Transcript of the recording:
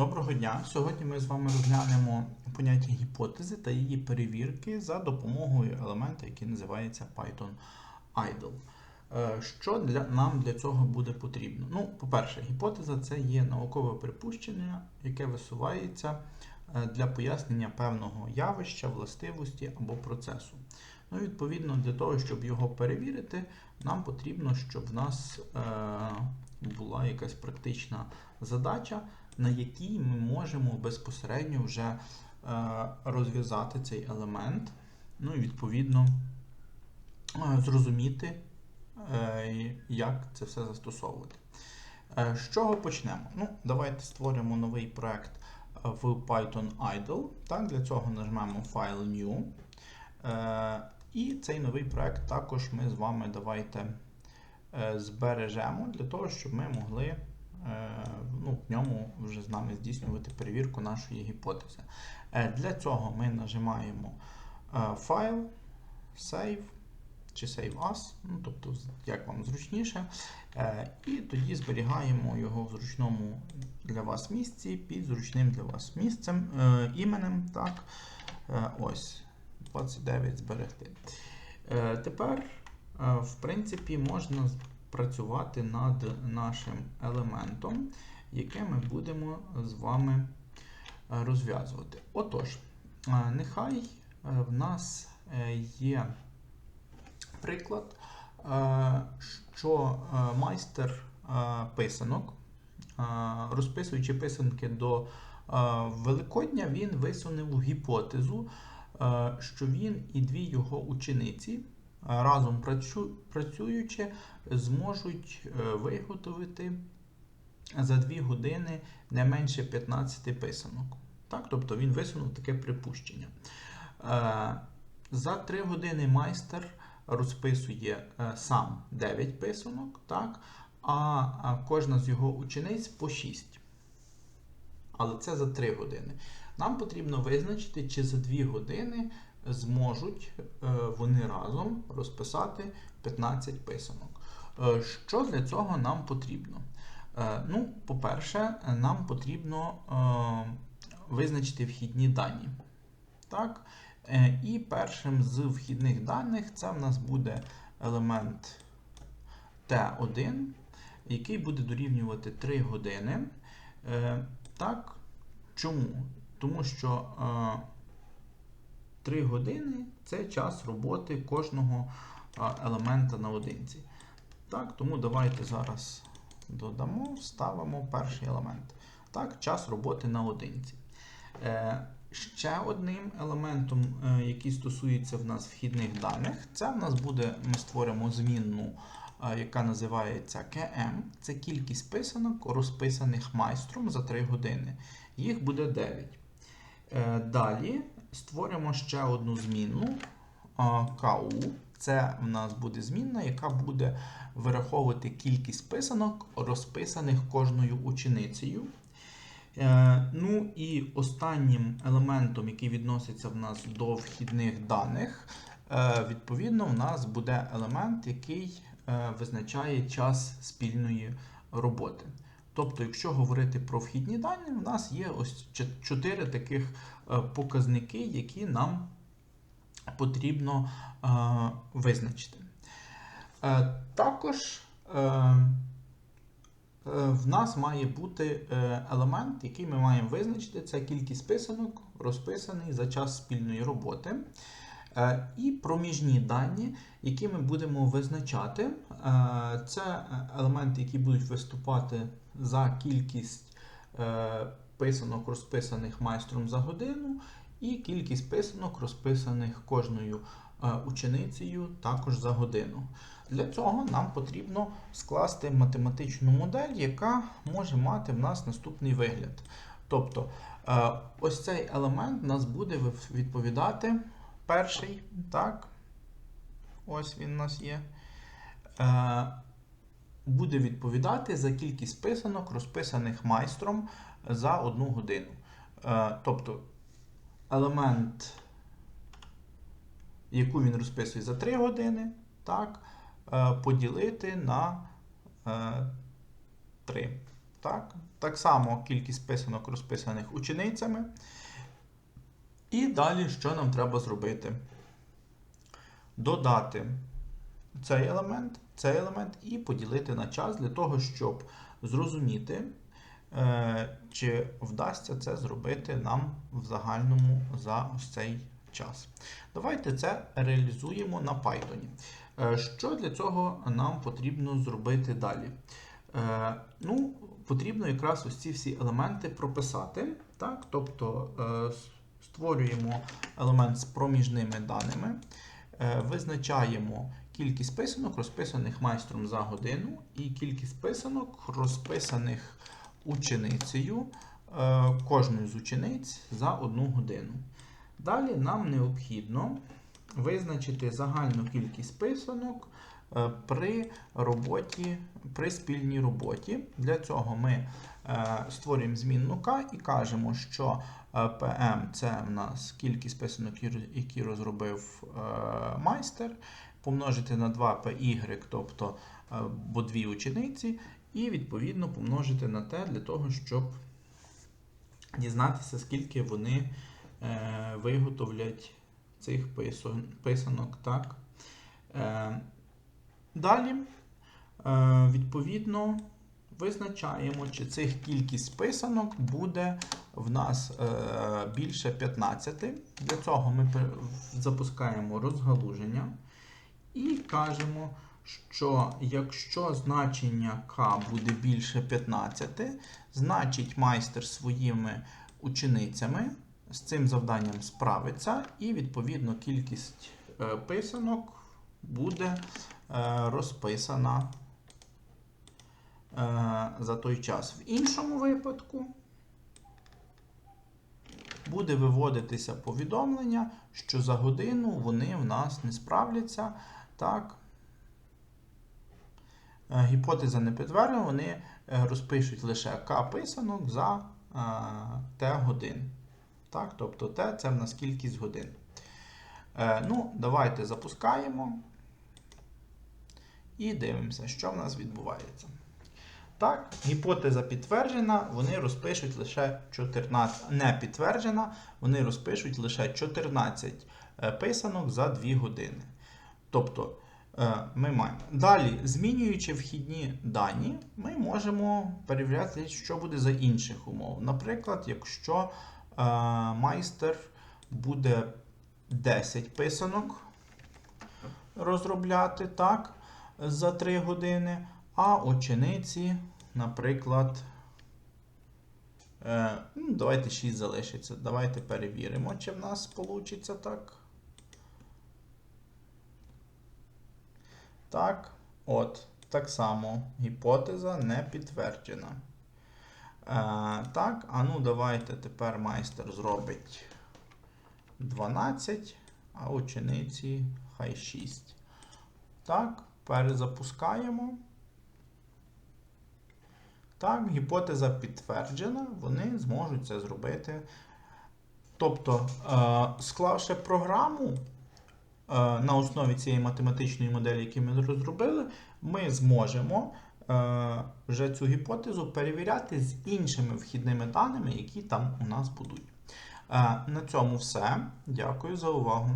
Доброго дня! Сьогодні ми з вами розглянемо поняття гіпотези та її перевірки за допомогою елемента, який називається Python Idle. Е, Що для, нам для цього буде потрібно? Ну, по-перше, гіпотеза це є наукове припущення, яке висувається е, для пояснення певного явища, властивості або процесу. Ну, відповідно, для того, щоб його перевірити, нам потрібно, щоб в нас е, була якась практична задача, на якій ми можемо безпосередньо вже е, розв'язати цей елемент, ну і відповідно е, зрозуміти, е, як це все застосовувати. З чого почнемо? Ну, давайте створимо новий проект в Python Idle. Так, Для цього нажмемо File New. І цей новий проект також ми з вами давайте збережемо для того, щоб ми могли ну, в ньому вже з нами здійснювати перевірку нашої гіпотези. Е, Для цього ми нажимаємо е, Файл, Save чи Save As, ну, тобто як вам зручніше. Е, І тоді зберігаємо його в зручному для вас місці під зручним для вас місцем, е, іменем. Так, Е, ось 29 зберегти. Е, Тепер, е, в принципі, можна працювати над нашим елементом, яке ми будемо з вами е, розв'язувати. Отож, е, нехай е, в нас є приклад, що майстер писанок, розписуючи писанки до Великодня, він висунув гіпотезу, що він і дві його учениці разом працюючи зможуть е, виготовити за 2 години не менше 15 писанок. Так? Тобто він висунув таке припущення. Е, За 3 години майстер розписує е, сам 9 писанок, так? а кожна з його учениць по 6. Але це за 3 години. Нам потрібно визначити, чи за 2 години зможуть е, вони разом розписати 15 писанок. Е, Що для цього нам потрібно? Е, Ну, по-перше, нам потрібно визначити вхідні дані. Так? І першим з вхідних даних це в нас буде елемент T1, який буде дорівнювати 3 години. Так, чому? Тому що 3 години це час роботи кожного елемента наодинці. Так, тому давайте зараз додамо, вставимо перший елемент. Так, час роботи наодинці. Е, Ще одним елементом, е, який стосується в нас вхідних даних, це в нас буде, ми створимо змінну, е, яка називається KM. Це кількість писанок, розписаних майстром за 3 години. Їх буде 9. Е, Далі створимо ще одну змінну KU. Це в нас буде змінна, яка буде вираховувати кількість писанок, розписаних кожною ученицею. Е, Ну і останнім елементом, який відноситься в нас до вхідних даних, е, відповідно, в нас буде елемент, який е, визначає час спільної роботи. Тобто, якщо говорити про вхідні дані, в нас є ось чо- чотири таких е, показники, які нам потрібно е, визначити. Е, Також в нас має бути елемент, який ми маємо визначити, це кількість писанок, розписаний за час спільної роботи. Е, І проміжні дані, які ми будемо визначати, е, це елементи, які будуть виступати за кількість е, писанок, розписаних майстром за годину, і кількість писанок, розписаних кожною ученицею також за годину. Для цього нам потрібно скласти математичну модель, яка може мати в нас наступний вигляд. Тобто, ось цей елемент нас буде відповідати перший, так? Ось він у нас є. Е, Буде відповідати за кількість писанок, розписаних майстром за одну годину. Е, Тобто елемент, яку він розписує за 3 години, так, е, поділити на е, 3. Так? так само кількість писанок розписаних ученицями. І далі, що нам треба зробити? Додати цей елемент, цей елемент і поділити на час для того, щоб зрозуміти, е, чи вдасться це зробити нам в загальному за ось цей час. Давайте це реалізуємо на Python. Е, Що для цього нам потрібно зробити далі? Е, Ну, Потрібно якраз ось ці всі елементи прописати. Так? Тобто створюємо елемент з проміжними даними, е, визначаємо кількість писанок, розписаних майстром за годину, і кількість писанок, розписаних ученицею е, кожною з учениць за одну годину. Далі нам необхідно визначити загальну кількість писанок е, при роботі, при спільній роботі. Для цього ми створюємо змінну К і кажемо, що PM це в нас кількість писанок, які- розробив е, майстер, помножити на 2 PY, тобто е, бо дві учениці, і відповідно помножити на те для того, щоб дізнатися, скільки вони е, виготовлять цих писанок. Так? Е, далі, е, відповідно, визначаємо, чи цих кількість писанок буде в нас е, більше 15. Для цього ми запускаємо розгалуження і кажемо, що якщо значення k буде більше 15, значить майстер своїми ученицями з цим завданням справиться, і відповідно кількість е, писанок буде е, розписана за той час. В іншому випадку буде виводитися повідомлення, що за годину вони в нас не справляться. Так. Е, Гіпотеза не підтверджена, вони е, розпишуть лише К писанок за е, Т годин. Так, тобто Т це в нас кількість годин. Е, ну, давайте запускаємо і дивимося, що в нас відбувається. Так, гіпотеза підтверджена, вони розпишуть лише 14, не підтверджена, вони розпишуть лише 14 е, писанок за 2 години. Тобто, е, ми маємо. Далі, змінюючи вхідні дані, ми можемо перевіряти, що буде за інших умов. Наприклад, якщо е, майстер буде 10 писанок розробляти так, за 3 години, а учениці, наприклад, е, ну, давайте 6 залишиться. Давайте перевіримо, чи в нас вийде так. Так, от, так само гіпотеза не підтверджена. Е, так, а ну давайте тепер майстер зробить 12, а учениці хай 6. Так, перезапускаємо. Так, гіпотеза підтверджена, вони зможуть це зробити. Тобто, е, склавши програму е, на основі цієї математичної моделі, яку ми розробили, ми зможемо е, вже цю гіпотезу перевіряти з іншими вхідними даними, які там у нас будуть. На цьому все. Дякую за увагу.